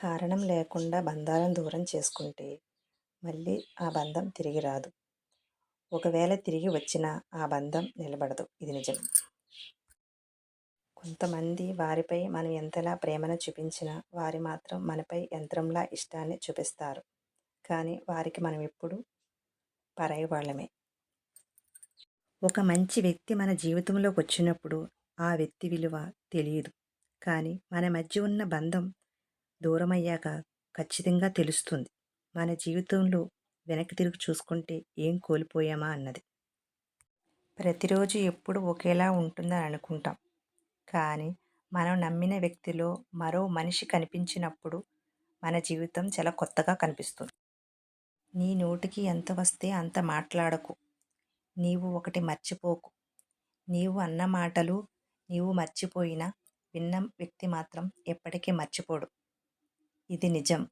కారణం లేకుండా బంధాలను దూరం చేసుకుంటే మళ్ళీ ఆ బంధం తిరిగి రాదు. ఒకవేళ తిరిగి వచ్చినా ఆ బంధం నిలబడదు. ఇది నిజం కొంతమంది వారిపై మనం ఎంతలా ప్రేమను చూపించినా వారి మాత్రం మనపై యంత్రంలా ఇష్టాన్ని చూపిస్తారు. కానీ వారికి మనం ఎప్పుడు పరాయి వాళ్ళమే ఒక మంచి వ్యక్తి మన జీవితంలోకి వచ్చినప్పుడు ఆ వ్యక్తి విలువ తెలియదు. కానీ మన మధ్య ఉన్న బంధం దూరమయ్యాక ఖచ్చితంగా తెలుస్తుంది. మన జీవితంలో వెనక్కి తిరిగి చూసుకుంటే ఏం కోల్పోయామా అన్నది. ప్రతిరోజు ఎప్పుడు ఒకేలా ఉంటుందని అనుకుంటాం. కానీ మనం నమ్మిన వ్యక్తిలో మరో మనిషి కనిపించినప్పుడు మన జీవితం చాలా కొత్తగా కనిపిస్తుంది. నీ నోటికి ఎంత వస్తే అంత మాట్లాడకు. నీవు ఒకటి మర్చిపోకు. నీవు అన్న మాటలు నీవు మర్చిపోయినా విన్న వ్యక్తి మాత్రం ఎప్పటికీ మర్చిపోడు. ఇది నిజం.